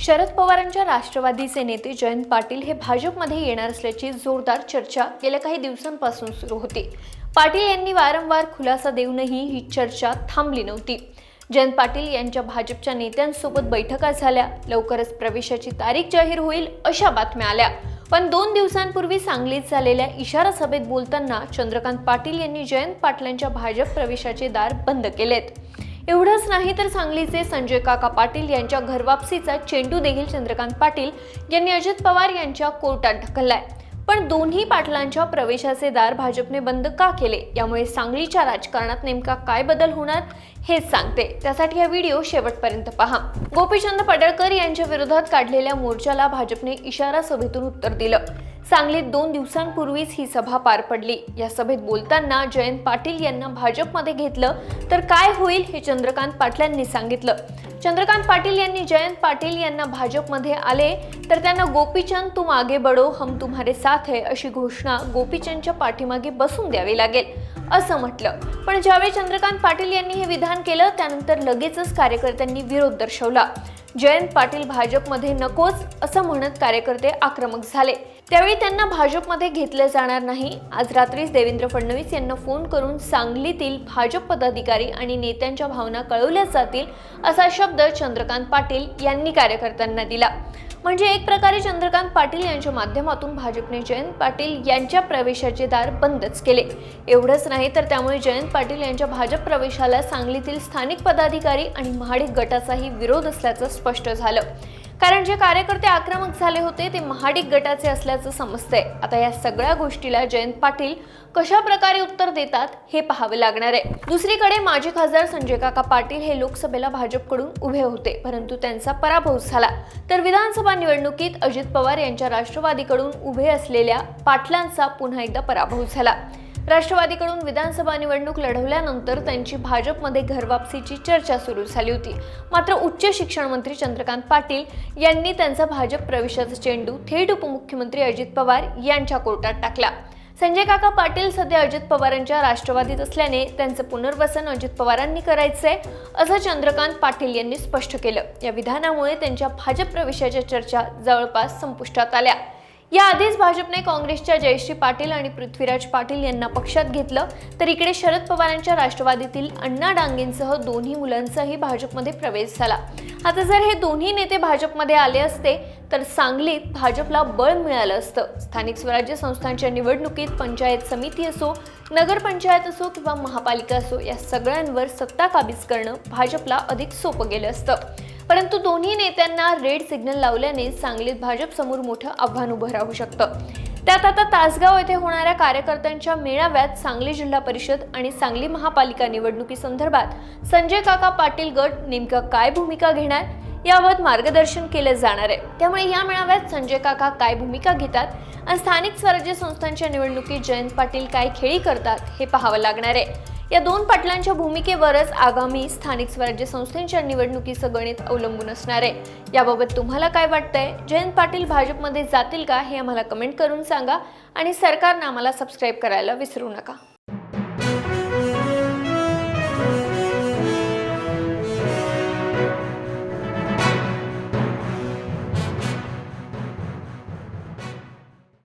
शरद पवारांच्या राष्ट्रवादीचे नेते जयंत पाटील हे भाजपमध्ये येणार असल्याची जोरदार चर्चा गेल्या काही दिवसांपासून सुरू होती. पाटील यांनी वारंवार खुलासा देऊनही ही चर्चा थांबली नव्हती. जयंत पाटील यांच्या भाजपच्या नेत्यांसोबत बैठका झाल्या. लवकरच प्रवेशाची तारीख जाहीर होईल अशा बातम्या आल्या. पण दोन दिवसांपूर्वी सांगलीत झालेल्या इशारा सभेत बोलताना चंद्रकांत पाटील यांनी जयंत पाटलांच्या भाजप प्रवेशाचे दार बंद केलेत. एवढंच नाही तर सांगलीचे संजय काका पाटील यांच्या घरवापसीचा चेंडू देखील चंद्रकांत पाटील यांनी अजित पवार यांच्या कोर्टात ढकललाय. पण दोन्ही पाटलांच्या प्रवेशाचे दार भाजपने बंद का केले? यामुळे सांगलीच्या राजकारणात नेमका काय बदल होणार हेच सांगते. त्यासाठी हा व्हिडिओ शेवटपर्यंत पहा. गोपीचंद पडळकर यांच्या विरोधात काढलेल्या मोर्चाला भाजपने इशारा सभेतून उत्तर दिलं. सांगलीत दोन दिवसांपूर्वीच ही सभा पार पडली. या सभेत बोलताना जयंत पाटील यांना भाजपमध्ये घेतलं तर काय होईल हे चंद्रकांत पाटलांनी सांगितलं. चंद्रकांत पाटील यांनी जयंत पाटील यांना भाजपमध्ये आले तर त्यांना गोपीचंद तुम आगे बडो हम तुम्हारे साथ है अशी घोषणा गोपीचंदच्या पाठीमागे बसून द्यावी लागेल असं म्हटलं. पण ज्यावेळी चंद्रकांत पाटील यांनी हे विधान केलं त्यानंतर लगेचच कार्यकर्त्यांनी विरोध दर्शवला. जयंत पाटील भाजपमध्ये नकोच असं म्हणत कार्यकर्ते आक्रमक झाले. त्यावेळी त्यांना भाजपमध्ये घेतलं जाणार नाही. आज रात्रीच देवेंद्र फडणवीस यांना फोन करून सांगलीतील भाजप पदाधिकारी आणि नेत्यांच्या भावना कळवल्या जातील असा शब्द चंद्रकांत पाटील यांनी कार्यकर्त्यांना दिला. म्हणजे एक प्रकारे चंद्रकांत पाटील यांच्या माध्यमातून भाजपने जयंत पाटील यांच्या प्रवेशाचे दार बंदच केले. एवढंच नाही तर त्यामुळे जयंत पाटील यांच्या भाजप प्रवेशाला सांगलीतील स्थानिक पदाधिकारी आणि महाडिक गटाचाही विरोध असल्याचं स्पष्ट झालं. कारण जे कार्यकर्ते आक्रमक झाले होते ते महाडिक गटाचे असल्याचं समजतंय. आता या सगळ्या गोष्टीला जयंत पाटील कशा प्रकारे उत्तर देतात हे पाहावे लागणार आहे. दुसरीकडे माजी खासदार संजय काका पाटील हे लोकसभेला भाजपकडून उभे होते परंतु त्यांचा पराभव झाला. तर विधानसभा निवडणुकीत अजित पवार यांच्या राष्ट्रवादीकडून उभे असलेल्या पाटलांचा पुन्हा एकदा पराभव झाला. राष्ट्रवादीकडून विधानसभा निवडणूक लढवल्यानंतर त्यांची भाजपमध्ये घरवापसीची चर्चा सुरू झाली होती. मात्र उच्च शिक्षण मंत्री चंद्रकांत पाटील यांनी त्यांचा भाजप प्रवेशाचा चेंडू थेट उपमुख्यमंत्री अजित पवार यांच्या कोर्टात टाकला. संजय काका पाटील सध्या अजित पवारांच्या राष्ट्रवादीत असल्याने त्यांचं पुनर्वसन अजित पवारांनी करायचंय असं चंद्रकांत पाटील यांनी स्पष्ट केलं. या विधानामुळे त्यांच्या भाजप प्रवेशाच्या चर्चा जवळपास संपुष्टात आल्या. याआधीच भाजपने काँग्रेसच्या जयश्री पाटील आणि पृथ्वीराज पाटील यांना पक्षात घेतलं. तर इकडे शरद पवारांच्या राष्ट्रवादीतील अण्णा डांगेंसह दोन्ही मुलांचाही भाजपमध्ये प्रवेश झाला. आता जर हे दोन्ही नेते भाजपमध्ये आले असते तर सांगलीत भाजपला बळ मिळालं असतं. स्थानिक स्वराज्य संस्थांच्या निवडणुकीत पंचायत समिती असो नगरपंचायत असो किंवा महापालिका असो या सगळ्यांवर सत्ता काबीज करणं भाजपला अधिक सोपं गेलं असतं. परंतु दोन्ही नेत्यांना रेड सिग्नल लावल्याने सांगलीत भाजप समोर मोठं आव्हान उभं राहू शकतं. त्यात आता तासगाव येथे होणाऱ्या कार्यकर्त्यांच्या मेळाव्यात सांगली जिल्हा परिषद आणि सांगली महापालिका निवडणुकीसंदर्भात संजय काका पाटील गट नेमकं काय भूमिका घेणार याबाबत मार्गदर्शन केलं जाणार आहे. त्यामुळे या मेळाव्यात संजय काका काय भूमिका घेतात आणि स्थानिक स्वराज्य संस्थांच्या निवडणुकीत जयंत पाटील काय खेळी करतात हे पाहावं लागणार आहे. या दोन पाटलांच्या भूमिकेवरच आगामी स्थानिक स्वराज्य संस्थेच्या निवडणुकीचं गणित अवलंबून असणार आहे. याबाबत तुम्हाला काय वाटतंय? जयंत पाटील भाजपमध्ये जातील का? हे आम्हाला कमेंट करून सांगा आणि सरकारनं आम्हाला सबस्क्राईब करायला विसरू नका.